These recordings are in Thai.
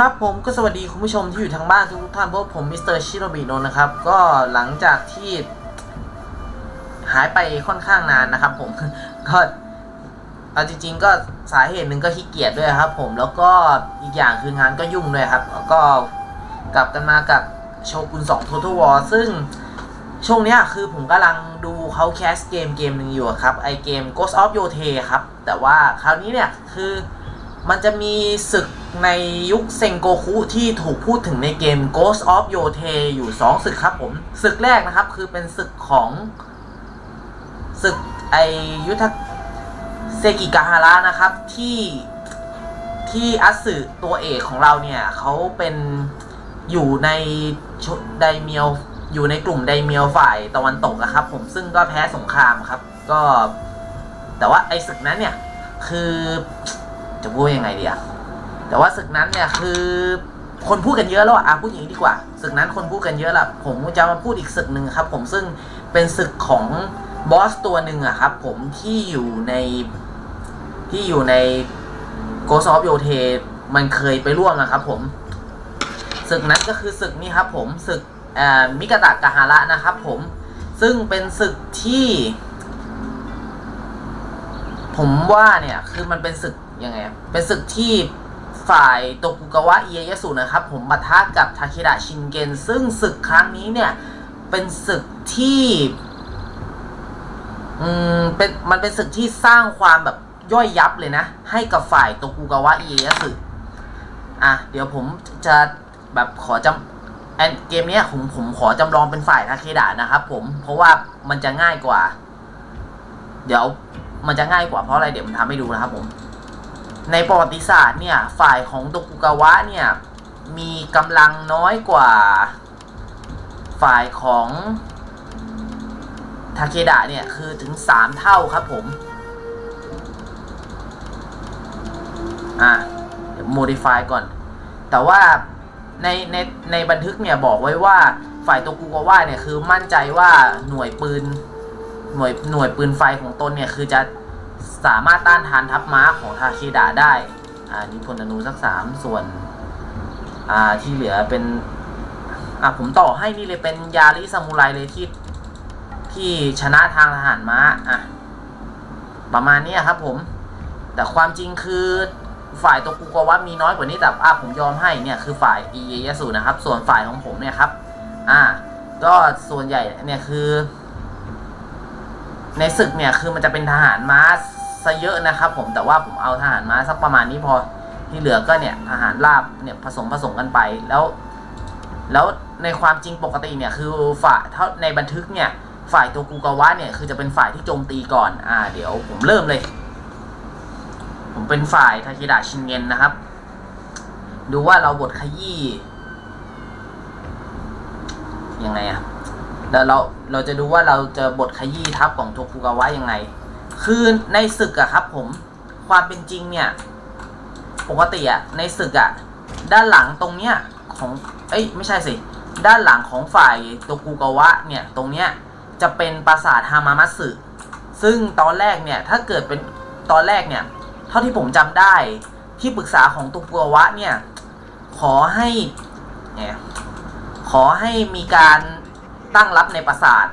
ครับผมก็สวัสดีคุณผู้ชมที่อยู่ทางบ้านทุกท่านเพราะผมมิสเตอร์ชิโรบิโนนะครับ ก็หลังจากที่ หายไปค่อนข้างนานนะครับ ผมก็เอาจริง ๆ ก็สาเหตุหนึ่งก็ขี้เกียจด้วยครับ ผมแล้วก็อีกอย่างคืองานก็ยุ่งด้วยครับแล้วก็กลับกันมากับโชกุน2 Total War ซึ่งช่วงนี้คือผมกำลังดูเขาแคสเกมเกมหนึ่งอยู่ครับ ไอเกม Ghost of Yote ครับ แต่ว่าคราวนี้เนี่ยคือ มันจะมีศึกในยุคเซงโกคุที่ถูกพูดถึงในเกม Ghost of Yote อยู่ 2 ศึกครับผม ศึกแรกนะครับคือเป็นศึกของศึกไอยุทธเซกิกาฮาระนะครับที่ที่อัสึตัวเอกของเราเนี่ยเขาเป็นอยู่ในชดไดเมียวอยู่ในกลุ่มไดเมียวฝ่ายตะวันตกนะครับ ผมซึ่งก็แพ้สงครามครับ ก็ แต่ว่าไอศึกนั้นเนี่ยคือ จะพูดยังไงดีอะแต่ว่าศึกนั้นเนี่ยคือคนพูดกันเยอะแล้วอะอะพูดอย่างนี้ดีกว่าศึกนั้นคนพูดกันเยอะละผมจะมาพูดอีกศึกหนึ่งครับ ผมซึ่งเป็นศึกของบอสตัวหนึ่งอะครับ ผมที่อยู่ในที่อยู่ใน Ghost of Yote มันเคยไปร่วมนะครับ ผมศึกนั้นก็คือศึกนี้ครับ ผมศึกมิกาตะกาฮาระนะครับ ผมซึ่งเป็นศึกที่ ผมว่าเนี่ยคือมันเป็นศึก ยังไงเป็นศึกที่ฝ่ายโตกุกาวะเอียยะสุนะครับ ผมปะทะกับทาเคดะชินเกน ซึ่งศึกครั้งนี้เนี่ย เป็นศึกที่อืมเป็นมันเป็นศึกที่สร้างความแบบย่อยยับเลยนะ ให้กับฝ่ายโตกุกาวะเอียยะสุอะ เดี๋ยวผมจะแบบขอจำแอนเกมนี้ผมผมขอจำลองเป็นฝ่ายทาเคดะนะครับผมเพราะว่ามันจะง่ายกว่า เดี๋ยวมันจะง่ายกว่าเพราะอะไรเดี๋ยวผมทำให้ดูนะครับผม ในประวัติศาสตร์เนี่ย ฝ่ายของโตกุกาวะเนี่ย มีกำลังน้อยกว่า ฝ่ายของทาเคดะเนี่ย คือถึง 3 เท่าครับผม อะเดี๋ยว modify ก่อน แต่ว่าในในในบันทึกเนี่ย บอกไว้ว่าฝ่ายโตกุกาวะเนี่ย คือมั่นใจว่าหน่วยปืน หน่วยหน่วยปืนไฟของตนเนี่ย คือจะ สามารถต้านทานทัพม้าของทาเคดะได้ อ่านิพนธ์อนุสักสามส่วน อ่าที่เหลือเป็น อะผมต่อให้นี่เลยเป็นยาริซามูไรเลยที่ที่ชนะทางทหารม้า อะ ประมาณนี้ครับผม แต่ความจริงคือฝ่ายโตกุกาวะมีน้อยกว่านี้แต่อะผมยอมให้เนี่ยคือฝ่ายอีเอยสุนะครับ ส่วนฝ่ายของผมเนี่ยครับ อ่า ก็ส่วนใหญ่เนี่ยคือ ในศึกเนี่ยคือมันจะเป็นทหารม้า ซะเยอะนะครับ ผมแต่ว่าผมเอาทหารม้าสักประมาณนี้พอที่เหลือก็เนี่ยทหารราบเนี่ยผสมผสมกันไปแล้ว แล้วในความจริงปกติเนี่ยคือฝ่ายเท่าในบันทึกเนี่ยฝ่ายโตกุกาวะเนี่ยคือจะเป็นฝ่ายที่โจมตีก่อนอ่าเดี๋ยวผมเริ่มเลย ผมเป็นฝ่ายทาเคดะชินเงินนะครับ ดูว่าเราบทขยี้ยังไงอะแล้วเราเราจะดูว่าเราจะบทขยี้ทัพของโทกุกาวะยังไง คือในศึกอะครับผมความเป็นจริงเนี่ยปกติอะในศึกอะด้านหลังตรงเนี้ยของเอ้ยไม่ใช่สิ ด้านหลังของฝ่ายโตกุกาวะเนี่ยตรงเนี้ยจะเป็นปราสาทฮามามัตสึซึ่งตอนแรกเนี่ยถ้าเกิดเป็นตอนแรกเนี่ยเท่าที่ผมจำได้ที่ปรึกษาของโตกุกาวะเนี่ยขอให้เนี่ยขอให้มีการตั้งรับในปราสาท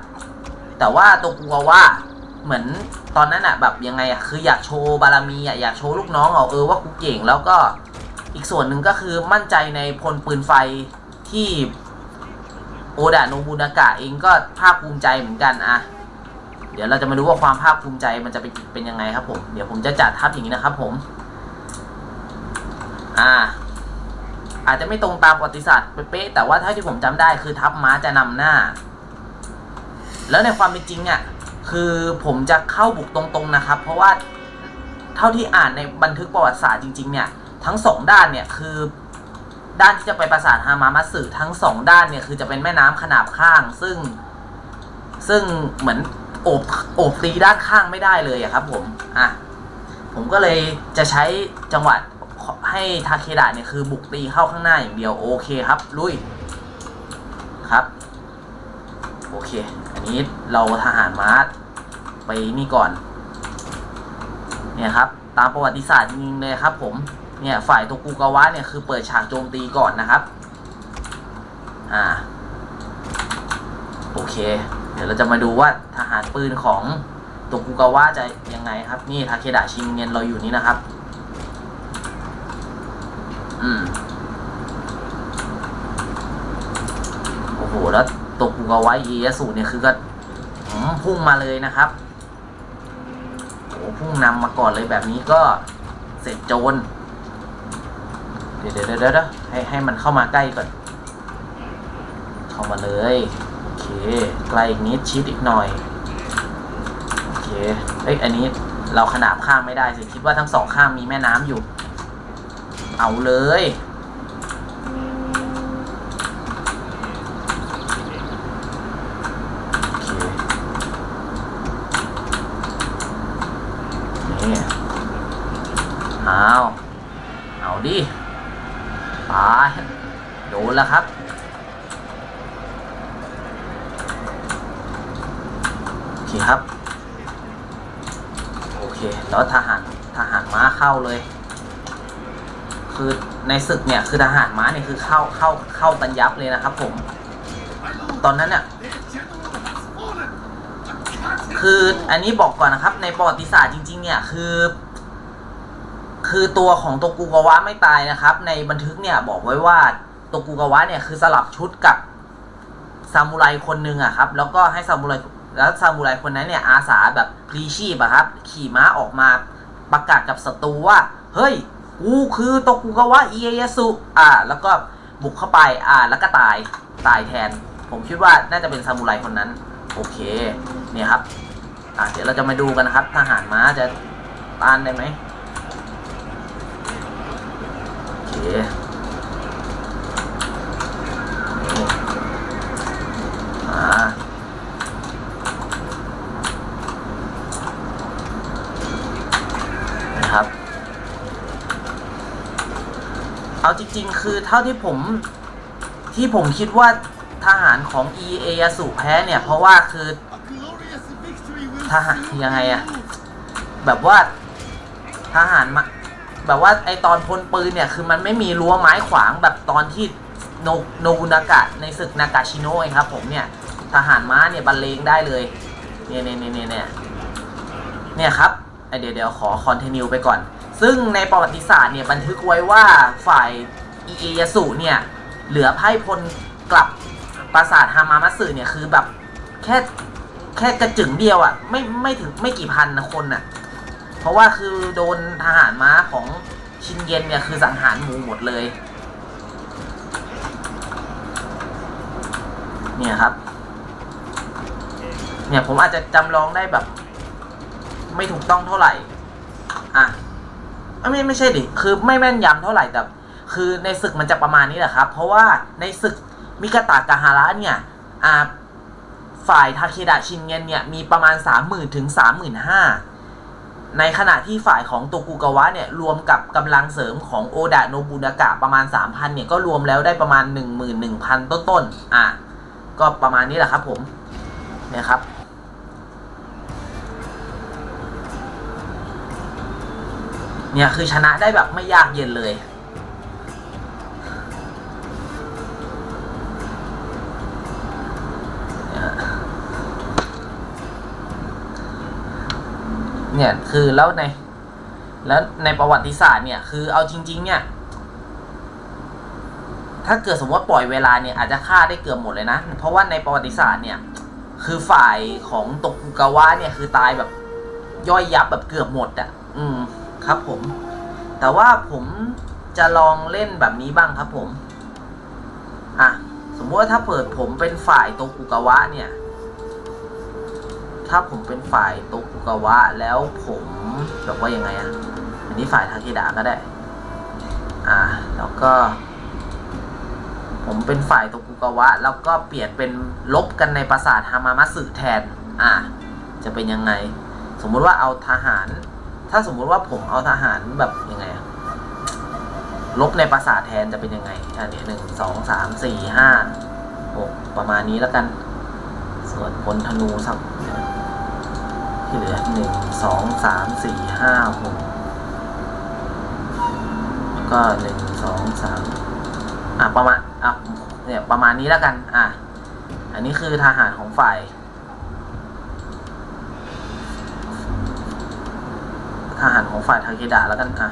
แต่ว่าโตกุกาวะ เหมือนตอนนั้นอะแบบยังไงอะคืออยากโชว์บารมีอะอยากโชว์ลูกน้องเอาเออว่ากูเก่งแล้วก็อีกส่วนหนึ่งก็คือมั่นใจในพลปืนไฟที่โอดะโนบุนากะเองก็ภาคภูมิใจเหมือนกันอะเดี๋ยวเราจะมาดูว่าความภาคภูมิใจมันจะเป็นเป็นยังไงครับผมเดี๋ยวผมจะจัดทัพอย่างนี้นะครับผมอ่าอาจจะไม่ตรงตามประวัติศาสตร์เป๊ะแต่ว่าถ้าที่ผมจำได้คือทัพม้าจะนำหน้า แล้วในความเป็นจริงอะ คือผมจะเข้าบุกตรงๆนะครับ เพราะว่าเท่าที่อ่านในบันทึกประวัติศาสตร์จริง ๆ เนี่ย ทั้งสองด้านเนี่ยคือด้านที่จะไปปราสาทฮามามัตสึทั้งสองด้านเนี่ยคือจะเป็นแม่น้ำขนาบข้าง ซึ่ง ซึ่งเหมือนโอบโอบตีด้านข้างไม่ได้เลยอะครับผมอะผมก็เลยจะใช้จังหวะให้ทาเคดะเนี่ยคือบุกตีเข้าข้างหน้าอย่างเดียวโอเคครับ ลุยครับ โอเค อันนี้เราทหารม้าไปนี่ก่อน เนี่ยครับ ตามประวัติศาสตร์จริงเลยครับ ผม เนี่ยฝ่ายโตกุกาวะเนี่ยคือเปิดฉากโจมตีก่อนนะครับ อ่า โอเค เดี๋ยวเราจะมาดูว่าทหารปืนของโตกุกาวะจะยังไงครับ นี่ทาเคดะชินเงินเราอยู่นี่นะครับ อืม โอ้โห แล้ว กุกาวะเอียสูเนี่ยคือก็พุ่งมาเลยนะครับโอ้โหพุ่งนำมาก่อนเลยแบบนี้ก็เสร็จโจรเดี๋ยวเดี๋ยวเดี๋ยวเดี๋ยวให้ให้มันเข้ามาใกล้ก่อน เข้ามาเลยโอเคใกล้อีกนิดชิดอีกหน่อยโอเคเอ้ยอันนี้เราขนาบข้ามไม่ได้สิคิดว่าทั้งสองข้างมีแม่น้ำอยู่ เอาเลย โอเค นี่เอาเอาดิตายโด นแล้วครับโอเคครับโอเคแล้วทหารทหารม้าเข้าเลย คือในศึกเนี่ยคือทหารม้าเนี่ยคือเข้าเข้าเข้าตันยับเลยนะครับผม ตอนนั้นเนี่ยคืออันนี้บอกก่อนนะครับ ในประวัติศาสตร์จริง ๆ เนี่ยคือ คือตัวของโตกุกาวะไม่ตายนะครับ ในบันทึกเนี่ยบอกไว้ว่า โตกุกาวะเนี่ยคือสลับชุดกับซามูไรคนหนึ่งอะครับ แล้วก็ให้ซามูไรแล้วซามูไรคนนั้นเนี่ยอาสาแบบพลีชีพอะครับ ขี่ม้าออกมาประกาศกับศัตรูว่า เฮ้ย กูคือโตกุกาวะเอียสุอ่า แล้วก็บุกเข้าไปอ่า แล้วก็ตายตายแทน ผมคิดว่าน่าจะเป็นซามูไรคนนั้น โอเค เนี่ยครับอะเดี๋ยวเราจะมาดูกันนะครับ ทหารม้าจะต้านได้ไหมโอเคนี่อ่านะครับ เอาจริงๆ คือเท่าที่ผมที่ผมคิดว่าทหารของ e a ยาสุแพ้เนี่ย เพราะว่าคือทหารยังไงอะแบบว่าทหารมาแบบว่าไอตอนพลปืนเนี่ย คือมันไม่มีรั้วไม้ขวางแบบตอนที่โนโนบุนากะในศึกนากาชิโนะเองครับ ผมเนี่ยทหารม้าเนี่ยบรรเลงได้เลยเนี่ยเนี่ยเนี่ยเนี่ยเนี่ยเนี่ยครับไอเดี๋ยวเดี๋ยวขอคอนเทนิวไปก่อน ซึ่งในประวัติศาสตร์เนี่ยบันทึกไว้ว่าฝ่าย อิเอยาสุเนี่ย เหลือไพ่พลกลับปราสาทฮามามัตสึเนี่ยคือแบบแค่แค่กระจึงเดียวอะ่ะ ไม่ไม่ถึงไม่กี่พันนะคนน่ะ เพราะว่าคือโดนทหารม้าของชินเย็นเนี่ยคือสังหารหมูหมดเลย เนี่ยครับ เนี่ยผมอาจจะจำลองได้แบบ ไม่ถูกต้องเท่าไหร่ อะไม่ไม่ใช่ดิ คือไม่แม่นยำเท่าไหร่แต่ คือในศึกมันจะประมาณนี้แหละครับ เพราะว่าในศึกมิกาตะกาฮาระเนี่ยฝ่ายทาเคดะชินเงินเนี่ยมีประมาณ 30,000ถึง35,000 ในขณะที่ฝ่ายของโตกุกาวะเนี่ยรวมกับกำลังเสริมของโอดะโนบุนากะประมาณ 3,000เนี่ยก็รวมแล้วได้ประมาณ 11,000 ต้นๆอะก็ประมาณนี้แหละครับผมเนี่ยครับเนี่ยคือชนะได้แบบไม่ยากเย็นเลย เนี่ยคือแล้วในแล้วในประวัติศาสตร์เนี่ย คือเอาจริง ๆ เนี่ย ถ้าเกิดสมมติปล่อยเวลาเนี่ยอาจจะฆ่าได้เกือบหมดเลยนะ เพราะว่าในประวัติศาสตร์เนี่ย คือฝ่ายของโตกุกาวะเนี่ยคือตายแบบย่อยยับแบบเกือบหมดอะ่ะ อืม ครับผม แต่ว่าผมจะลองเล่นแบบนี้บ้างครับผม อะ สมมติว่าถ้าเปิดผมเป็นฝ่ายโตกุกาวะเนี่ย ถ้าผมเป็นฝ่ายโตกุกาวะแล้วผมแบบว่ายังไงอะอันนี้ฝ่ายทาเคดะก็ได้ อ่า แล้วก็ ผมเป็นฝ่ายโตกุกาวะ แล้วก็เปลี่ยนเป็นลบกันในปราสาทฮามามัสึแทน อ่า จะเป็นยังไง สมมุติว่าเอาทหาร ถ้าสมมุติว่าผมเอาทหารแบบยังไงอะลบในปราสาทแทนจะเป็นยังไงอันนี้หนึ่งสองสามสี่ห้าหกประมาณนี้แล้วกัน ส่วนพลธนูสัก ที่เหลือหนึ่งสองสามสี่ห้าหกก็หนึ่งสองสามอะประมาณอะเนี่ยประมาณนี้แล้วกัน อะ อันนี้คือทหารของฝ่าย ทหารของฝ่ายทาเคดะแล้วกันอะ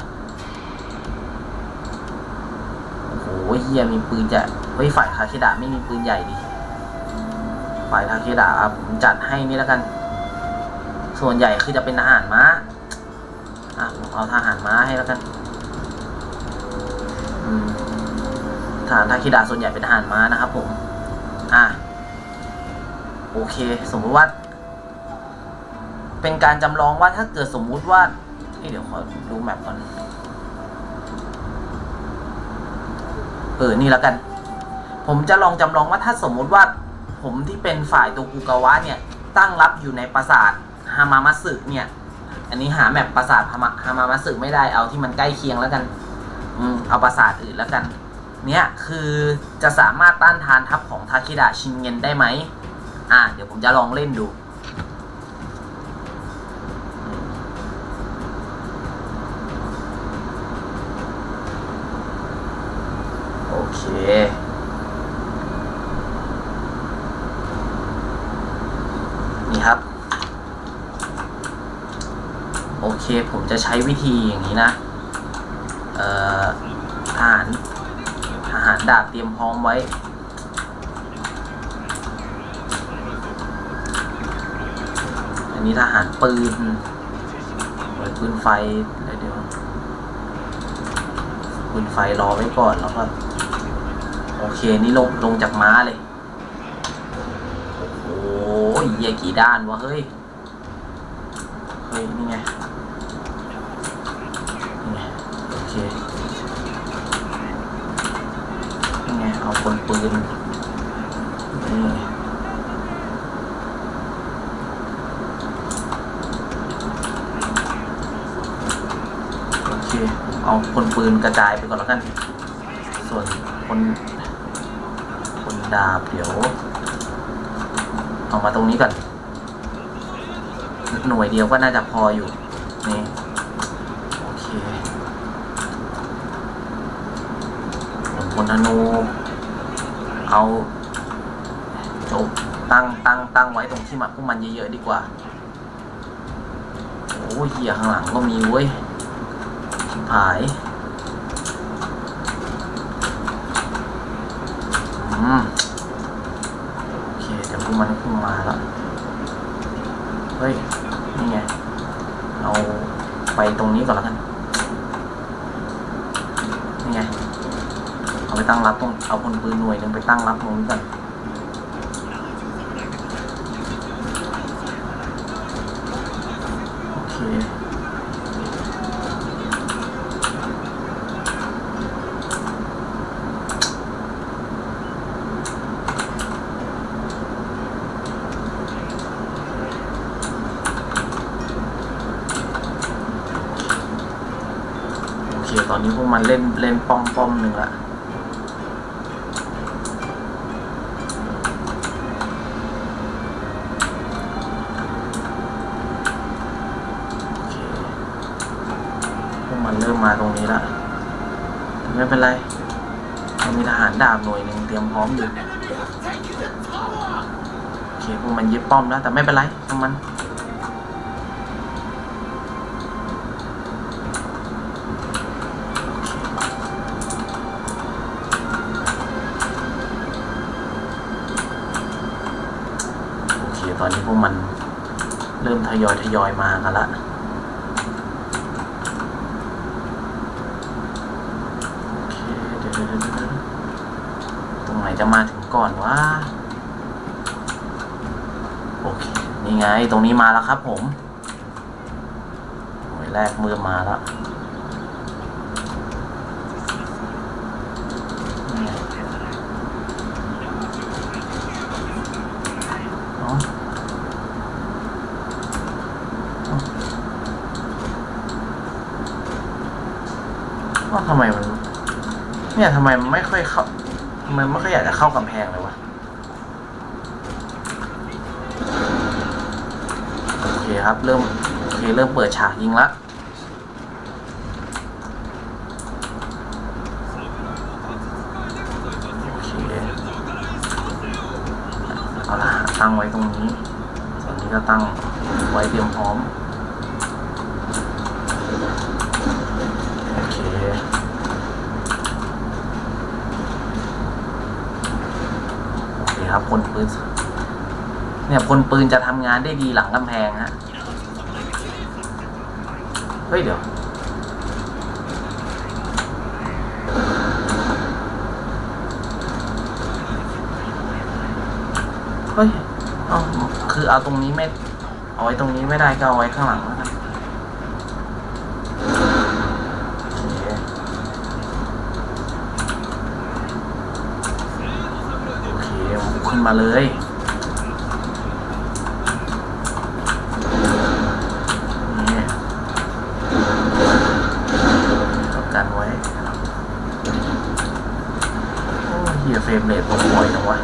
โอ้โหเฮียมีปืนใหญ่เฮ้ยฝ่ายทาเคดะไม่มีปืนใหญ่ดิฝ่ายทาเคดะอะผมจัดให้นี่แล้วกัน ส่วนใหญ่คือจะเป็นทหารม้าอะผมเอาทหารม้าให้แล้วกันอืมทหารทาเคดะส่วนใหญ่เป็นทหารม้านะครับผม อะ โอเค สมมุติว่า เป็นการจำลองว่าถ้าเกิดสมมุติว่าเอ้ยเดี๋ยวขอดูแมปก่อน เออ นี่แล้วกัน ผมจะลองจำลองว่าถ้าสมมุติว่า ผมที่เป็นฝ่ายโตกุกาวะเนี่ย ตั้งรับอยู่ในปราสาทามามัสึเนี่ย อันนี้หาแมปปราสาทฮามามามัสึไม่ได้เอาที่มันใกล้เคียงแล้วกัน อืมเอาปราสาทอื่นแล้วกัน เนี่ยคือจะสามารถต้านทานทัพของทาคิดะชินเงินได้ไหมอ่า เดี๋ยวผมจะลองเล่นดู โอเค นี่ครับ โอเค ผม จะใช้วิธีอย่างนี้นะอ่อทหารทหารดาบเตรียมพร้อมไว้ อันนี้ทหารปืนปืนไฟเดี๋ยวเดียวปืนไฟรอไว้ก่อนแล้วก็โอเค นี่ลงลงจากม้าเลย โอ้โหเหี้ยกี่ด้านวะเฮ้ย เฮ้ย นี่ไง ปืนโอเค เอาคนปืนกระจายไปก่อนแล้วกัน ส่วนคน คนดาบเดี๋ยว เอามาตรงนี้ก่อน หน่วยเดียวก็น่าจะพออยู่ นี่ โอเคคนธนู เอาจบตั้งตั้งตั้งไว้ตรงที่มันพวกมันเยอะๆดีกว่า โอ้ยเหี้ยข้างหลังก็มีเว้ยหายอืมโอเคเดี๋ยวพวกมันก็คงมาแล้วเฮ้ย นี่ไง เอาไปตรงนี้ก่อนแล้วกัน นี่ไง เอาไปตั้งรับตรง เอาคนปืนหน่วยหนึ่งไปตั้งรับตรงนี้ก่อนโอเคโอเคตอนนี้พวกมันเล่นเล่นป้อมป้อมหนึ่งละ โอเค พวกมันเริ่มมาตรงนี้ละแต่ ไม่เป็นไรเรามีทหารดาบหน่วยหนึ่งเตรียมพร้อมอยู่โอเคพวกมันยึดป้อมแล้วแต่ไม่เป็นไรทำมันโอเคตอนนี้พวกมันเริ่มทยอยทยอยมากันละ โอเค เดี๋ยวเดี๋ยวเดี๋ยวเดี๋ยวตรงไหนจะมาถึงก่อนวะ โอเค นี่ไง ตรงนี้มาแล้วครับผมหน่วยแรกเมื่อมาแล้วนี่ไงเอ้าว่าทำไมมัน เนี่ยทำไมมันไม่ค่อยเข้าทำไมไม่ค่อยอยากจะเข้ากำแพงเลยวะ คครับ เริ่มโอเคเริ่มเปิดฉากยิงละโอเคเอาละตั้งไว้ตรงนี้ตรนนี้ก็ตั้งไว้เตรียมพร้อมโอเคโอเคครับคนปืนเนี่ยคนปืนจะทำงานได้ดีหลังกำแพงฮะ เฮ้ยเดี๋ยวเฮ้ยเอาคือเอาตรงนี้ไม่ เอาไว้ตรงนี้ไม่ได้ก็เอาไว้ข้างหลังแล้วกันโอเคโอเคขึ้นมาเลย นี่ต้องกันไว้ โอ้เฮียเฟร มเรทตกบ่อยจังวะ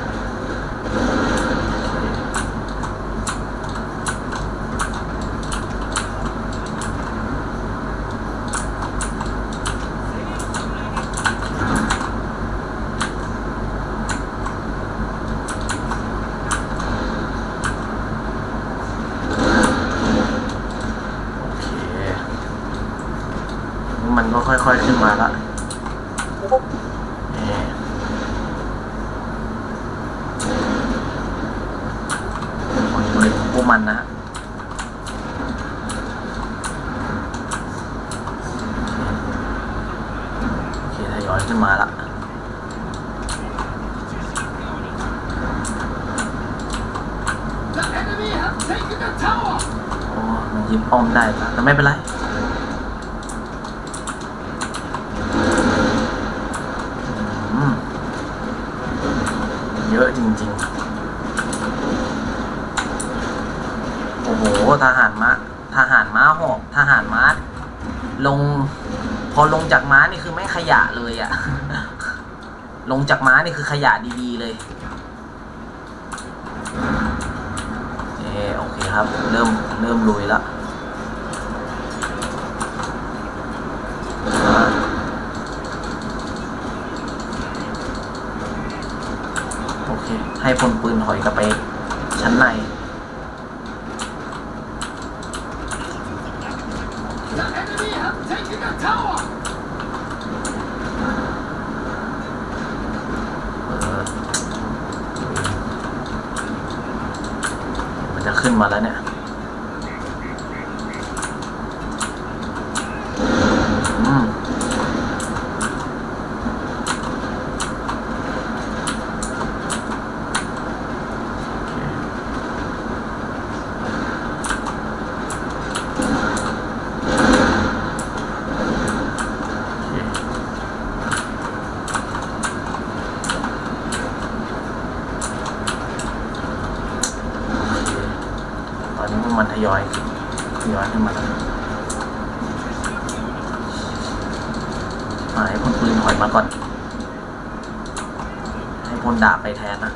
โอเคมันก็ค่อยๆขึ้นมาละนี่ผลผลิตของพวกมันนะฮะโอเคทยอยขึ้นมาละ The enemy have taken the tower! โอ้มันยิบป้อม ไม่เป็นไรเยอะจริงๆ โอ้โห ทหารม้า ทหารม้าหอก ทหารม้า ลง พอลงจากม้านี่คือไม่ขยะเลยอะ ลงจากม้านี่คือขยะดีๆเลยเออโอเคครับ เริ่ม เริ่มลุยแล้วอ่าโอเค ให้พลปืนถอยกลับไปชั้นใน The enemy have taken the tower! เออมันจะขึ้นมาแล้วเนี่ย อืม โอเคโอเคตอนนี้พวกมันทยอยทยอยขึ้นมาแล้วมาให้พลปืนถอยมาก่อน ให้พลดาบไปแทนนะ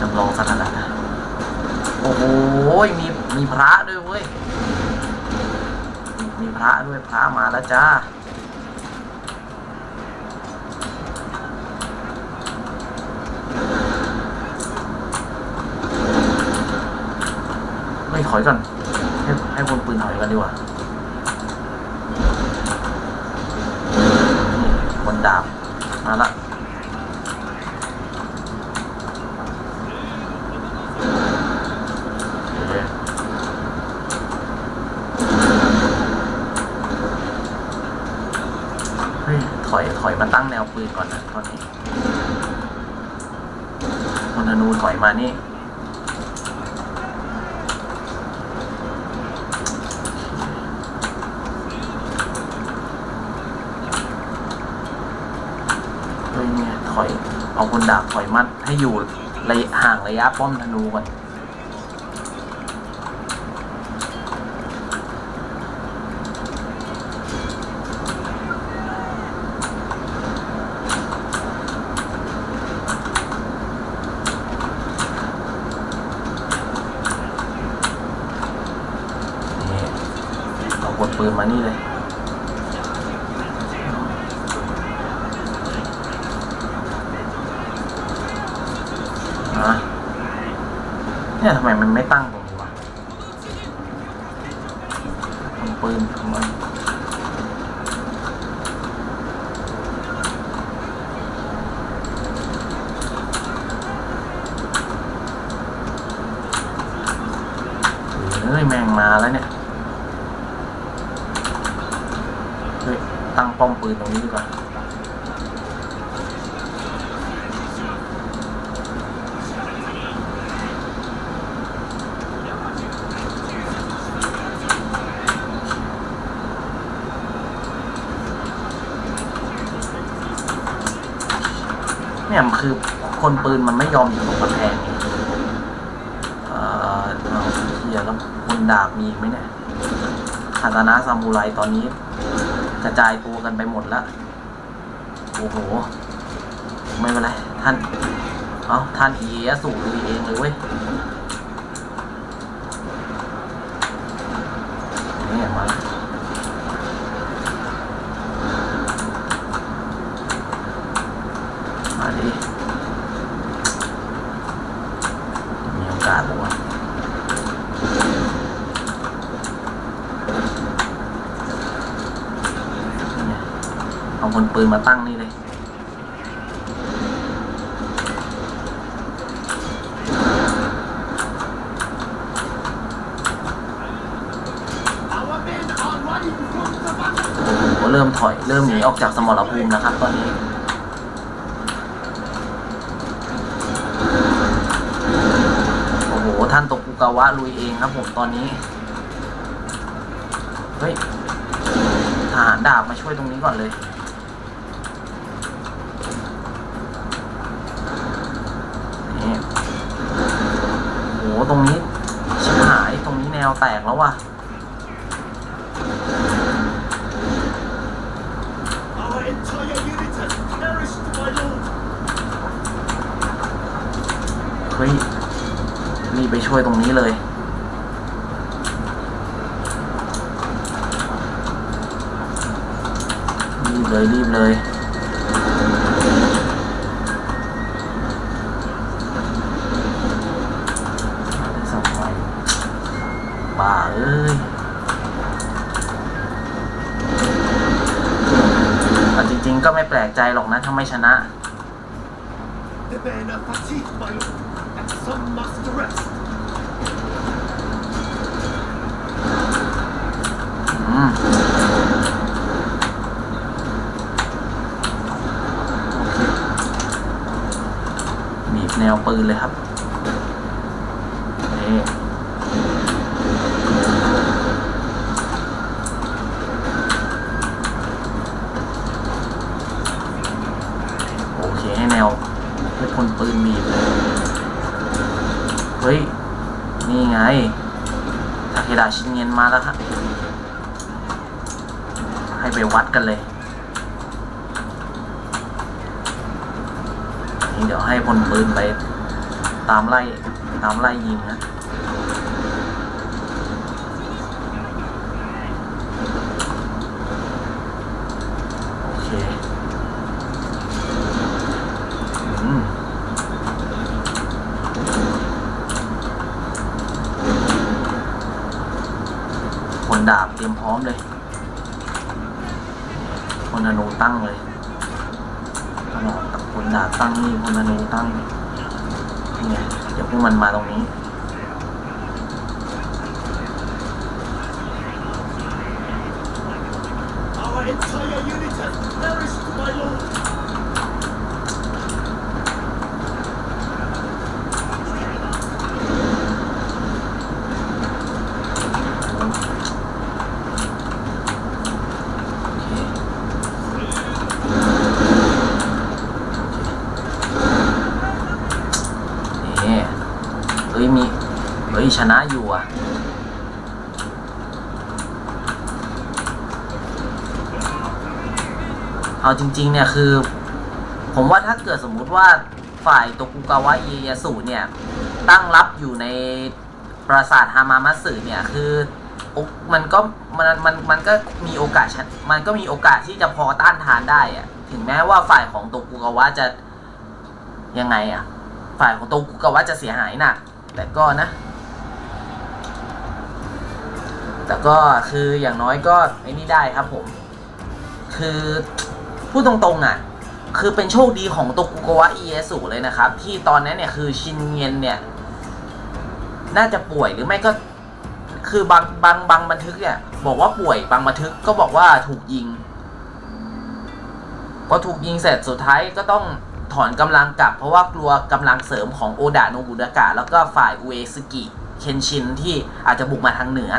จำลองสถานะ โอ้โห มีมีพระด้วยเว้ย มีพระด้วยพระมาแล้วจ้าไม่ถอยก่อน ให้ให้พลปืนถอยกันดีกว่านี่บนดาบ มาละ โอเคเฮ้ย ถอย ถอยมาตั้งแนว ปืนก่อนนะตอนนี้พลธนูถอยมานี่เฮ้ยเนี่ยถอย เอาคนดาบถอยมัดให้อยู่ระยะห่างระยะป้อมธนูก่อนานี่เลยเนี่ยทำไมมันไม่ตั้งตรงนี้วะทำปืนทำไมเฮ้ยแมงมาแล้วเนี่ย ตั้งป้อมปืนตรงนี้ดีกว่าเนี่ยมันคือคนปืนมันไม่ยอมอยู่ตรงกำแพงเอ่อเฮียแล้วคนดาบมีอีกไหมเนี่ยคาตานะซามูไรตอนนี้ กระจายตัวกันไปหมดแล้ว โอ้โห ไม่เป็นไร ท่าน เอาท่านเอียสูลุยเองเลยเว้ยนี่มาแล้วมาดิ มีโอกาสบอกว่าวะนี่ไงเอาคน ปืนมาตั้งนี่เลยเริ่มถอย เริ่มหนีออกจากสมรภูมิแล้วครับ ตอนนี้โอ้โหท่านโตกุกาวะลุยเองครับผมตอนนี้เฮ้ยทหารดาบมาช่วยตรงนี้ก่อนเลย นี่โอ้โหตรงนี้ชิบหายตรงนี้แนวแตกแล้วว่ะเฮ้ยรีบไปช่วยตรงนี้เลยรีบเลยรีบเลย The men are fatigued, my lord, and some must rest. อืมโอเคบีบแนวปืนเลยครับนี่โอเค ให้แนวให้คนปืนบีบเลย เฮ้ย นี่ไง ทาเคดาชินเงินมาแล้วครับให้ไปวัดกันเลยเดี๋ยวให้พลปืนไปตามไล่ตามไล่ยิงนะ โอเค อืม คนดาบเต รียมพร้อมเลยคนอนุตั้งเลยตลอดคนดาตั้งนี่คนอนุตั้งนี่ไงเดี๋ยวพวกมันมาตรงนี้ Our entire unit has perished, my lord. โอเคนี่เฮ้ยมี เฮ้ยช นะอยู่อะเอาจริง ๆ เนี่ยคือ ผมว่าถ้าเกิดสมมุติว่าฝ่ายโตกุกาวะเอียสุเนี่ย ตั้งรับอยู่ในปราสาทฮามามัตสึเนี่ย คือมันก็มันมันมันก็มีโอกาสมันก็มีโอกาสที่จะพอต้านทานได้อะถึงแม้ว่าฝ่ายของโตกุกาวะจะยังไงอะฝ่ายของโตกุกาวะจะเสียหายหนักแต่ก็นะ แต่ก็คืออย่างน้อยก็ไอ้นี่ได้ครับผม คือพูดตรงๆอะ คือเป็นโชคดีของโตกุโกวะเอเอสุเลยนะครับ ที่ตอนนั้นเนี่ยคือชินเงียนเนี่ย น่าจะป่วยหรือไม่ก็ คือบางบางบางบันทึกเนี่ย บอกว่าป่วยบางบันทึกก็บอกว่าถูกยิงพอถูกยิงเสร็จสุดท้ายก็ต้องถอนกำลังกลับ เพราะว่ากลัวกำลังเสริมของโอดะโนบุดากะแล้วก็ฝ่ายอุเอซึกิเคนชินที่อาจจะบุกมาทางเหนือ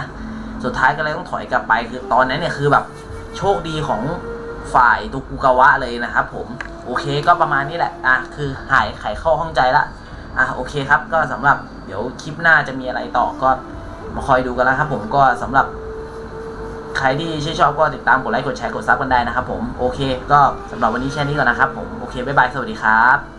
สุดท้ายก็เลยต้องถอยกลับไปคือตอนนั้นเนี่ยคือแบบโชคดีของฝ่ายโตกุกาวะเลยนะครับผมโอเคก็ประมาณนี้แหละอะคือหายไขเข้าห้องใจละอะโอเคครับก็สำหรับเดี๋ยวคลิปหน้าจะมีอะไรต่อก็มาคอยดูกันแล้วครับ ผมก็สำหรับใครที่ชื่นชอบก็ติดตามกดไลค์กดแชร์กดซับกันได้นะครับผมโอเค ก็สำหรับวันนี้แค่นี้ก่อนนะครับผมโอเคบ๊ายบายสวัสดีครับ